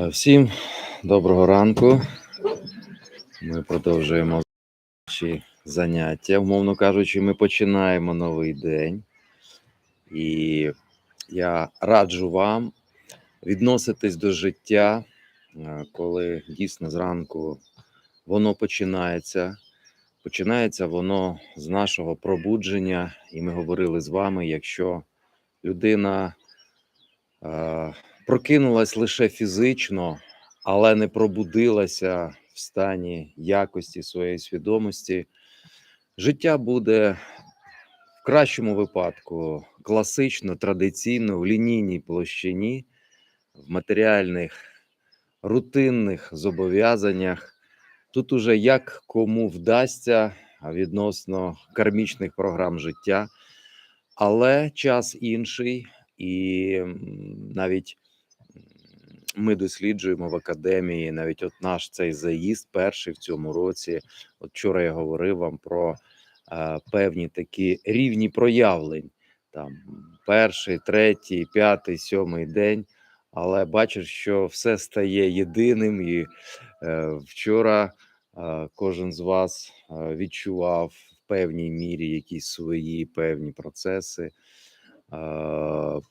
Е, Всім доброго ранку. Ми продовжуємо наші заняття. Умовно кажучи, ми починаємо новий день, і я раджу вам відноситись до життя, е, коли дійсно зранку воно починається. Починається воно з нашого пробудження, і ми говорили з вами, якщо людина е, прокинулась лише фізично, але не пробудилася в стані якості своєї свідомості, життя буде в кращому випадку класично, традиційно, в лінійній площині, в матеріальних рутинних зобов'язаннях. Тут уже як кому вдасться відносно кармічних програм життя, але час інший, і навіть ми досліджуємо в академії навіть от наш цей заїзд, перший в цьому році. От вчора я говорив вам про е, певні такі рівні проявлень. Там перший, третій, п'ятий, сьомий день. Але бачиш, що все стає єдиним, і е, вчора е, кожен з вас е, відчував в певній мірі якісь свої певні процеси, е,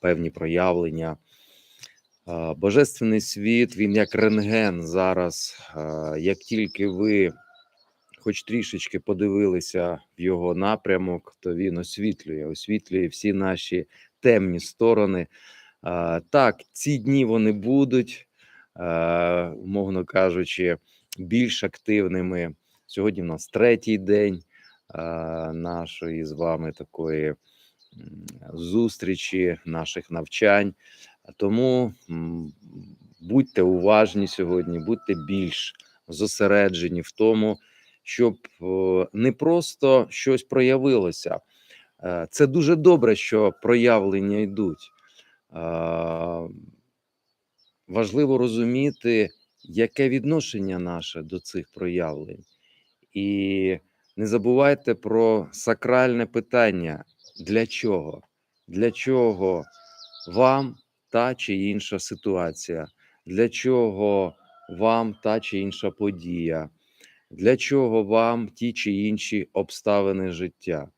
певні проявлення. Божественний світ, він як рентген зараз. Як тільки ви хоч трішечки подивилися в його напрямок, то він освітлює, освітлює всі наші темні сторони. Так, ці дні вони будуть, умовно кажучи, більш активними. Сьогодні в нас третій день нашої з вами такої зустрічі, наших навчань. Тому будьте уважні сьогодні, будьте більш зосереджені в тому, щоб не просто щось проявилося. Е, Це дуже добре, що проявлення йдуть. Е, Важливо розуміти, яке відношення наше до цих проявлень. І не забувайте про сакральне питання: для чого? Для чого вам та чи інша ситуація? Для чого вам та чи інша подія? Для чого вам ті чи інші обставини життя?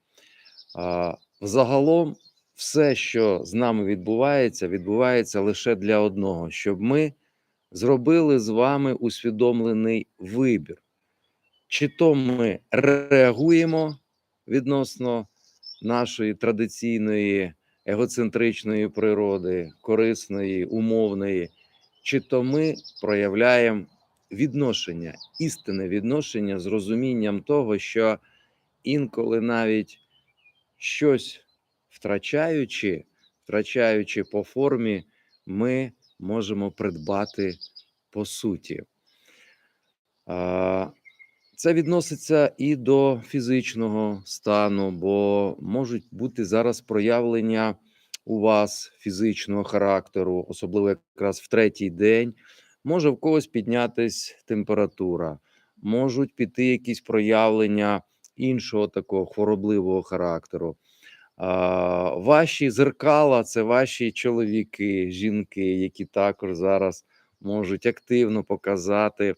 А, Взагалом, все, що з нами відбувається, відбувається лише для одного, щоб ми зробили з вами усвідомлений вибір. Чи то ми реагуємо відносно нашої традиційної егоцентричної природи, корисної, умовної, чи то ми проявляємо відношення, істинне відношення з розумінням того, що інколи навіть щось втрачаючи, втрачаючи по формі, ми можемо придбати по суті. Це відноситься і до фізичного стану, бо можуть бути зараз проявлення у вас фізичного характеру, особливо якраз в третій день. Може в когось піднятись температура, можуть піти якісь проявлення іншого такого хворобливого характеру. А, Ваші зеркала це ваші чоловіки, жінки, які також зараз можуть активно показати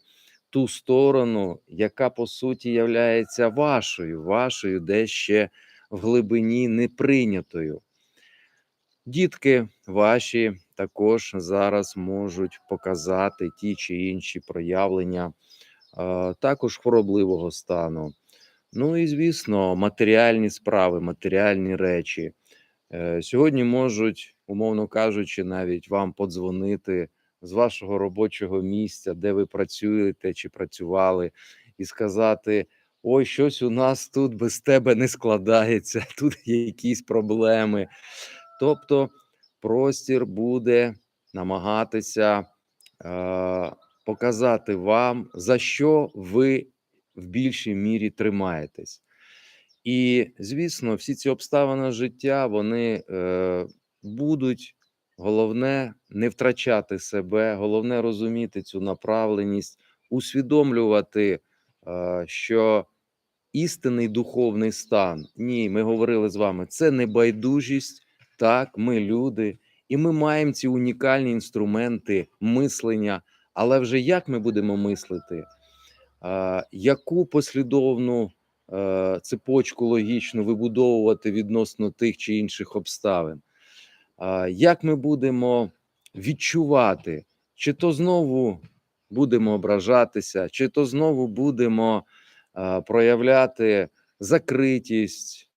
ту сторону, яка по суті являється вашою, вашою, де ще в глибині не прийнятою. Дітки ваші також зараз можуть показати ті чи інші проявлення, також хворобливого стану. Ну і звісно, матеріальні справи, матеріальні речі. Е, Сьогодні можуть, умовно кажучи, навіть вам подзвонити з вашого робочого місця, де ви працюєте чи працювали, і сказати: ой, щось у нас тут без тебе не складається, тут є якісь проблеми. Тобто, простір буде намагатися е, показати вам, за що ви в більшій мірі тримаєтесь. І, звісно, всі ці обставини життя вони е, будуть. Головне не втрачати себе, головне розуміти цю направленість, усвідомлювати, що істинний духовний стан. Ні, ми говорили з вами, це не байдужість. Так, ми люди, і ми маємо ці унікальні інструменти мислення, Але вже як ми будемо мислити, яку послідовну е, цепочку логічну вибудовувати відносно тих чи інших обставин? Як ми будемо відчувати, чи то знову будемо ображатися, чи то знову будемо проявляти закритість,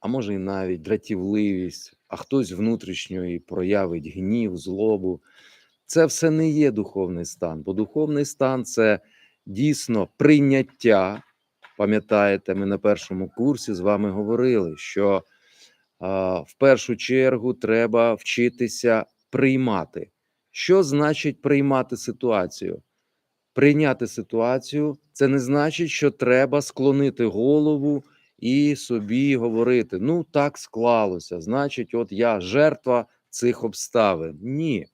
а може і навіть дратівливість, а хтось внутрішньо і проявить гнів, злобу. Це все не є духовний стан, бо духовний стан це дійсно прийняття. Пам'ятаєте, ми на першому курсі з вами говорили, що в першу чергу треба вчитися приймати. Що значить приймати ситуацію? Прийняти ситуацію це не значить, що треба склонити голову і собі говорити: ну, так склалося, значить, от я жертва цих обставин. Ні.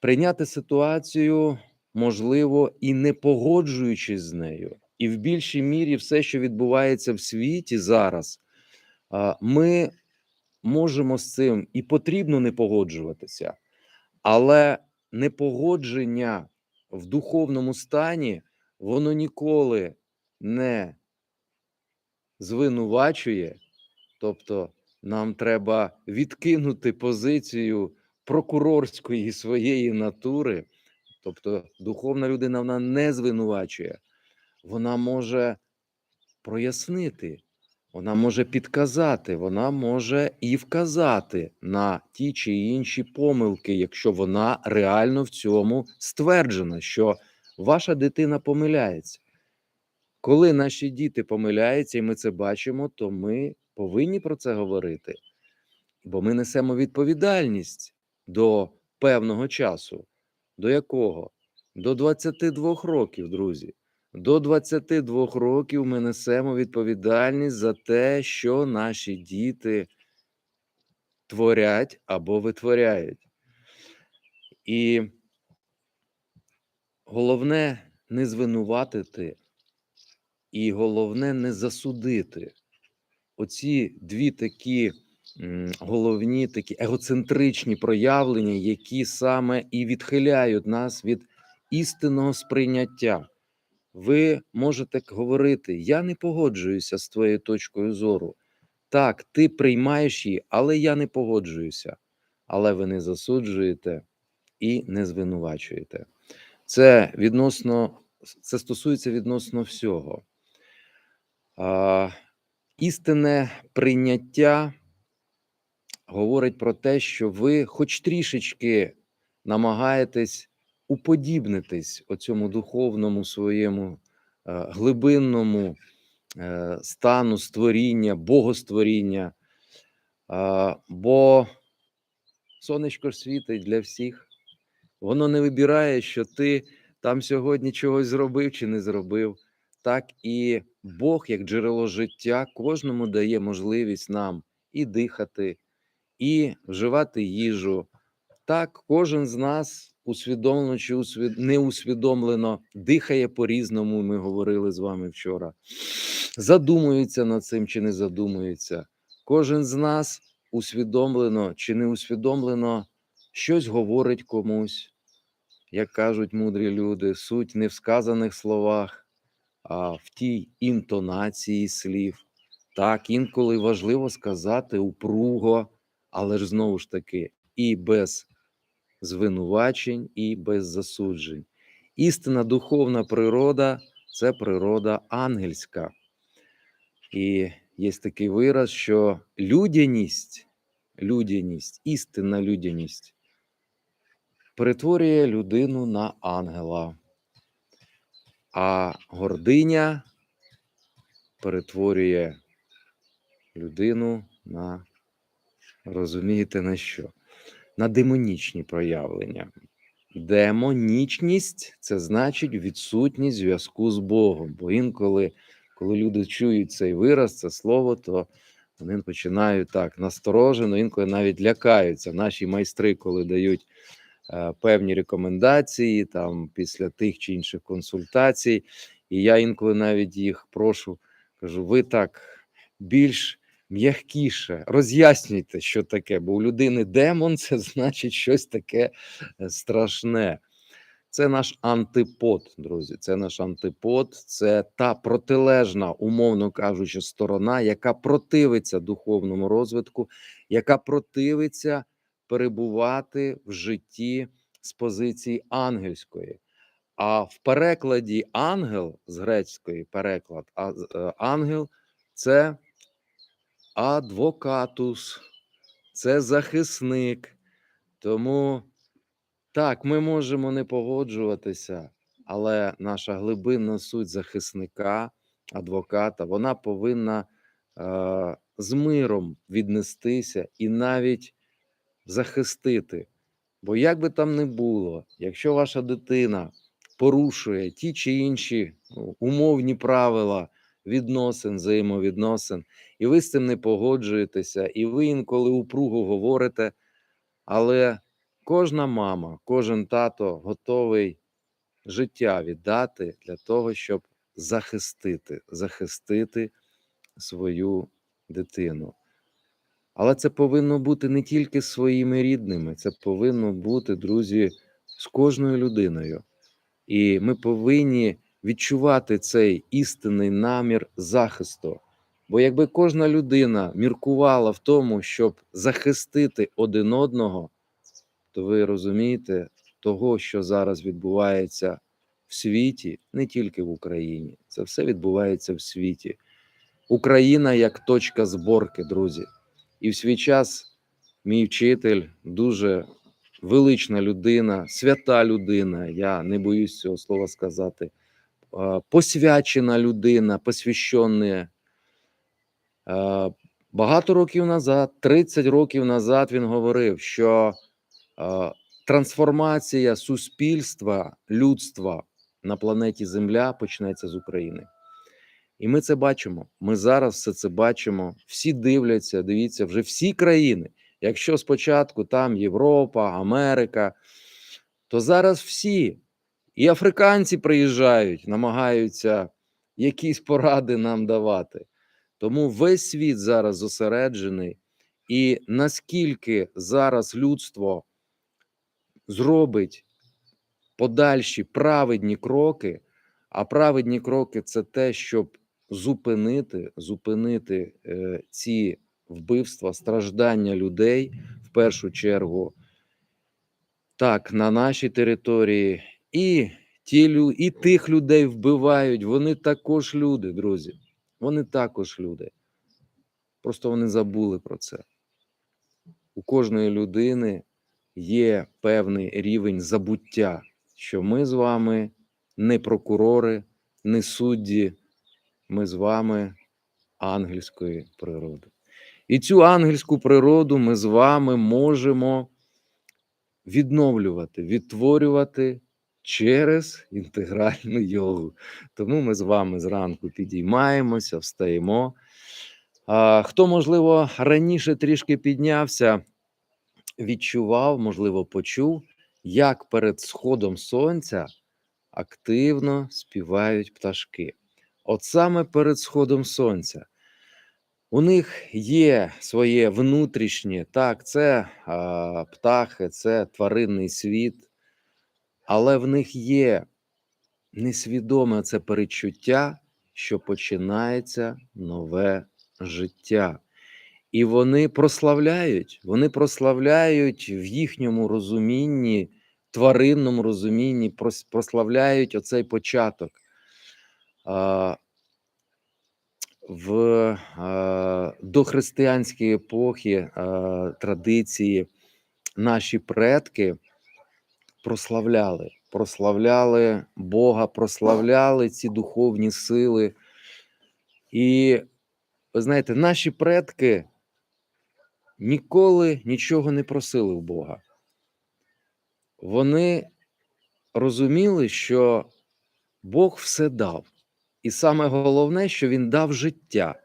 Прийняти ситуацію можливо і не погоджуючись з нею. І в більшій мірі все, що відбувається в світі зараз, ми можемо з цим і потрібно не погоджуватися, але непогодження в духовному стані воно ніколи не звинувачує, тобто нам треба відкинути позицію прокурорської своєї натури, тобто духовна людина вона не звинувачує, вона може прояснити, вона може підказати, вона може і вказати на ті чи інші помилки, якщо вона реально в цьому стверджена, що ваша дитина помиляється. Коли наші діти помиляються, і ми це бачимо, то ми повинні про це говорити, бо ми несемо відповідальність до певного часу. До якого? До 22 років, друзі. До 22 років ми несемо відповідальність за те, що наші діти творять або витворяють. І головне не звинуватити, і головне не засудити. Оці дві такі головні, такі егоцентричні проявлення, які саме і відхиляють нас від істинного сприйняття. Ви можете говорити: я не погоджуюся з твоєю точкою зору. Так, ти приймаєш її, але я не погоджуюся. Але ви не засуджуєте і не звинувачуєте. Це відносно, це стосується відносно всього. А, істинне прийняття говорить про те, що ви хоч трішечки намагаєтесь уподібнитись оцьому духовному своєму е, глибинному е, стану створіння, богостворіння, бо сонечко світить для всіх. Воно не вибирає, що ти там сьогодні чогось зробив чи не зробив. Так і Бог, як джерело життя, кожному дає можливість нам і дихати, і вживати їжу. Так, кожен з нас усвідомлено чи усвід... неусвідомлено дихає по-різному. Ми говорили з вами вчора. Задумується над цим чи не задумується. Кожен з нас усвідомлено чи не усвідомлено щось говорить комусь, як кажуть мудрі люди, суть не в сказаних словах, а в тій інтонації слів. Так, інколи важливо сказати упруго, але ж знову ж таки, і без звинувачень, і без засуджень. Істинна духовна природа це природа ангельська. І є такий вираз, що людяність, людяність, істинна людяність перетворює людину на ангела, а гординя перетворює людину на розумієте на що? На демонічні проявлення. Демонічність це значить відсутність зв'язку з Богом. Бо інколи, коли люди чують цей вираз, це слово, то вони починають так насторожено, інколи навіть лякаються. Наші майстри, коли дають е, певні рекомендації там після тих чи інших консультацій, і я інколи навіть їх прошу, кажу: ви так більш м'якіше. Роз'яснюйте, що таке, бо у людини демон це значить щось таке е, страшне. Це наш антипод, друзі. Це наш антипод, це та протилежна, умовно кажучи, сторона, яка противиться духовному розвитку, яка противиться перебувати в житті з позиції ангельської. А в перекладі ангел з грецької переклад, е, ангел це адвокатус, це захисник. Тому так, ми можемо не погоджуватися, але наша глибинна суть захисника, адвоката, вона повинна е, з миром віднестися і навіть захистити. Бо як би там не було, якщо ваша дитина порушує ті чи інші ну, умовні правила відносин, взаємовідносин, і ви з цим не погоджуєтеся, і ви інколи упруго говорите, але кожна мама, кожен тато готовий життя віддати для того, щоб захистити, захистити свою дитину. Але це повинно бути не тільки своїми рідними, це повинно бути, друзі, з кожною людиною. І ми повинні відчувати цей істинний намір захисту. Бо якби кожна людина міркувала в тому, щоб захистити один одного, то ви розумієте, того, що зараз відбувається в світі, не тільки в Україні, це все відбувається в світі. Україна як точка зборки, друзі. І в свій час мій вчитель дуже велична людина, свята людина. Я не боюсь цього слова сказати. Посвячена людина, посвящена. Е, Багато років назад, 30 років назад, він говорив, що трансформація суспільства, людства на планеті Земля почнеться з України. І ми це бачимо. Ми зараз все це бачимо. Всі дивляться, дивіться, вже всі країни. Якщо спочатку там Європа, Америка, то зараз всі і африканці приїжджають, намагаються якісь поради нам давати. Тому весь світ зараз зосереджений, і наскільки зараз людство зробить подальші праведні кроки, а праведні кроки це те, щоб зупинити, зупинити е, ці вбивства, страждання людей в першу чергу, так, на нашій території, і ті і тих людей вбивають. Вони також люди, друзі. Вони також люди. Просто вони забули про це. У кожної людини є певний рівень забуття, що ми з вами не прокурори, не судді, ми з вами ангельської природи. І цю ангельську природу ми з вами можемо відновлювати, відтворювати через інтегральну йогу. Тому ми з вами зранку підіймаємося, встаємо. А, хто, можливо, раніше трішки піднявся, відчував, можливо, почув, як перед сходом сонця активно співають пташки. От саме перед сходом сонця. У них є своє внутрішнє, так, це а, птахи, це тваринний світ, але в них є несвідоме це перечуття, що починається нове життя. І вони прославляють, вони прославляють в їхньому розумінні, тваринному розумінні, прославляють оцей початок. В дохристиянській епохи традиції наші предки прославляли, прославляли Бога, прославляли ці духовні сили. І ви знаєте, наші предки ніколи нічого не просили в Бога. Вони розуміли, що Бог все дав. І саме головне, що Він дав життя.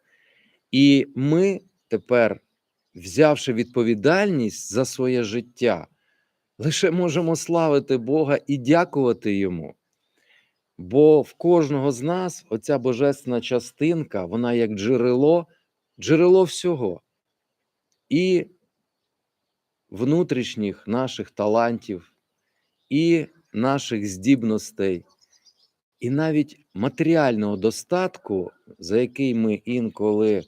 І ми тепер, взявши відповідальність за своє життя, лише можемо славити Бога і дякувати Йому. Бо в кожного з нас оця божественна частинка, вона як джерело джерело всього і внутрішніх наших талантів, і наших здібностей, і навіть матеріального достатку, за який ми інколи е,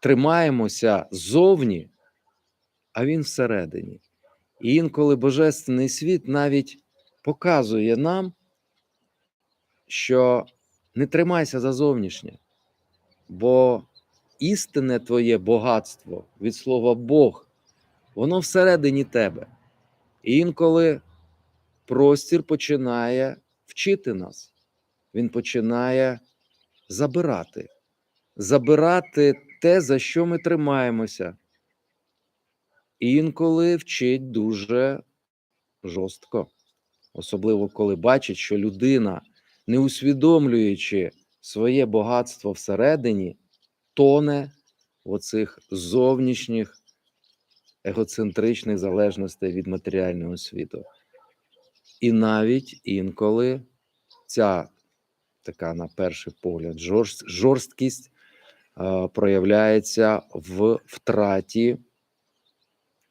тримаємося ззовні, а він всередині. І інколи Божественний світ навіть показує нам, що не тримайся за зовнішнє, бо істинне твоє багатство від слова Бог, воно всередині тебе. І інколи простір починає вчити нас, він починає забирати, забирати те, за що ми тримаємося. Інколи вчить дуже жорстко, особливо коли бачить, що людина, не усвідомлюючи своє багатство всередині, тоне в оцих зовнішніх егоцентричних залежностей від матеріального світу. І навіть інколи ця така, на перший погляд, жорст, жорсткість е, проявляється в втраті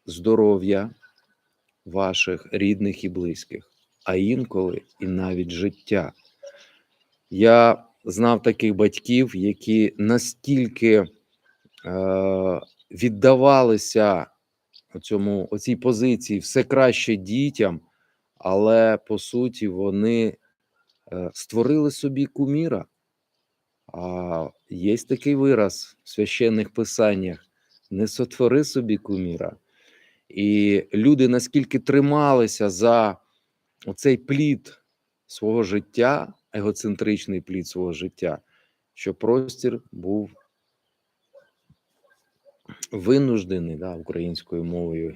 здоров'я ваших рідних і близьких, а інколи і навіть життя. Я знав таких батьків, які настільки е, віддавалися цьому, оцій позиції все краще дітям, але по суті вони е, створили собі куміра. А є такий вираз в священних писаннях: не сотвори собі куміра. І люди наскільки трималися за оцей плід свого життя, егоцентричний плід свого життя, що простір був винуждений да, українською мовою,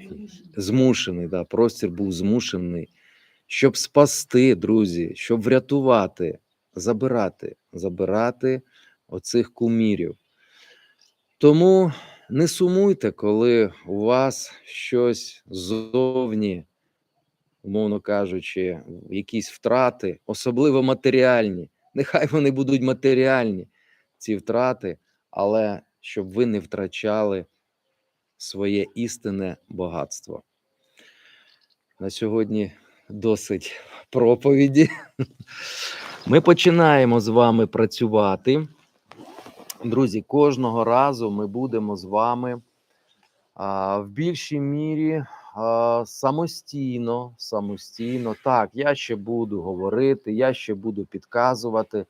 змушений, да, простір був змушений, щоб спасти, друзі, щоб врятувати, забирати, забирати оцих кумірів. Тому не сумуйте, коли у вас щось ззовні, умовно кажучи, якісь втрати, особливо матеріальні. Нехай вони будуть матеріальні, ці втрати, але щоб ви не втрачали своє істинне багатство. На сьогодні досить проповіді. Ми починаємо з вами працювати. Друзі, кожного разу ми будемо з вами а, в більшій мірі а, самостійно, самостійно. Так, я ще буду говорити, я ще буду підказувати,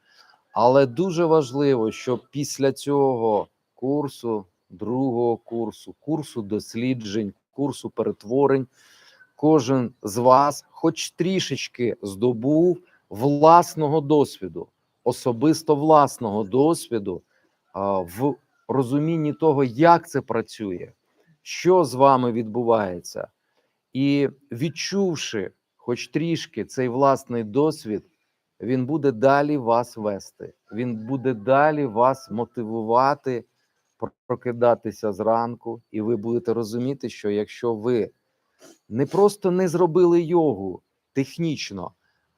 але дуже важливо, щоб після цього курсу, другого курсу, курсу досліджень, курсу перетворень, кожен з вас, хоч трішечки здобув власного досвіду, особисто власного досвіду в розумінні того, як це працює, що з вами відбувається, і відчувши, хоч трішки цей власний досвід, він буде далі вас вести, він буде далі вас мотивувати прокидатися зранку, і ви будете розуміти, що якщо ви не просто не зробили йогу технічно,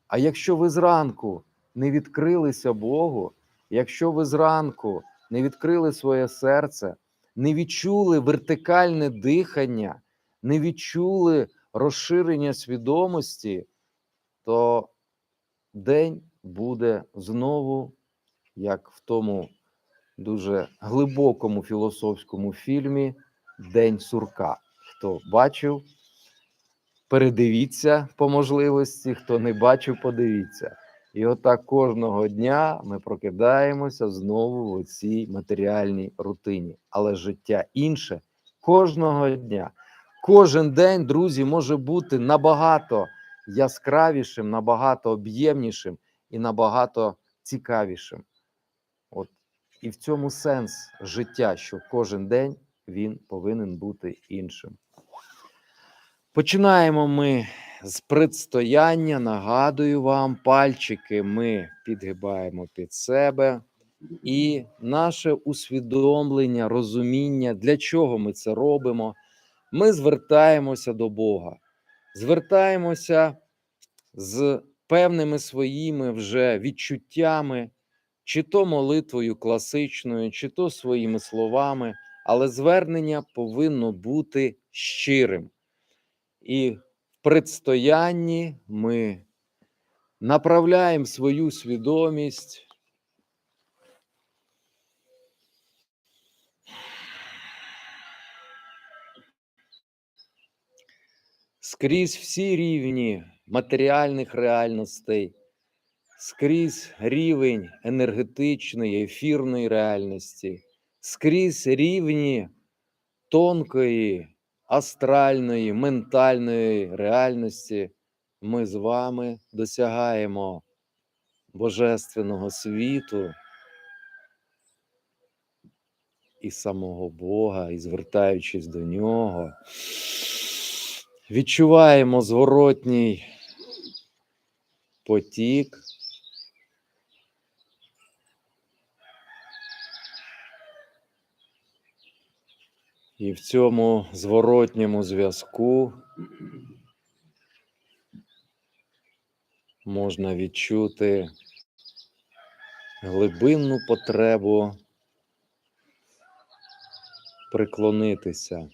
а якщо ви зранку не відкрилися Богу, якщо ви зранку не відкрили своє серце, не відчули вертикальне дихання, не відчули розширення свідомості, то день буде знову, як в тому дуже глибокому філософському фільмі День сурка. Хто бачив, передивіться по можливості, хто не бачив, подивіться. І отак кожного дня ми прокидаємося знову в цій матеріальній рутині. Але життя інше кожного дня. Кожен день, друзі, може бути набагато яскравішим, набагато об'ємнішим і набагато цікавішим. От і в цьому сенс життя, що кожен день він повинен бути іншим. Починаємо ми з предстояння. Нагадую вам, пальчики ми підгибаємо під себе, і наше усвідомлення, розуміння, для чого ми це робимо. Ми звертаємося до Бога, звертаємося з певними своїми вже відчуттями, чи то молитвою класичною, чи то своїми словами, але звернення повинно бути щирим. І предстоянні ми направляємо свою свідомість. Скрізь всі рівні матеріальних реальностей, скрізь рівень енергетичної, ефірної реальності, скрізь рівні тонкої, астральної, ментальної реальності ми з вами досягаємо Божественного світу і самого Бога, і звертаючись до нього, відчуваємо зворотній потік. І в цьому зворотньому зв'язку можна відчути глибинну потребу приклонитися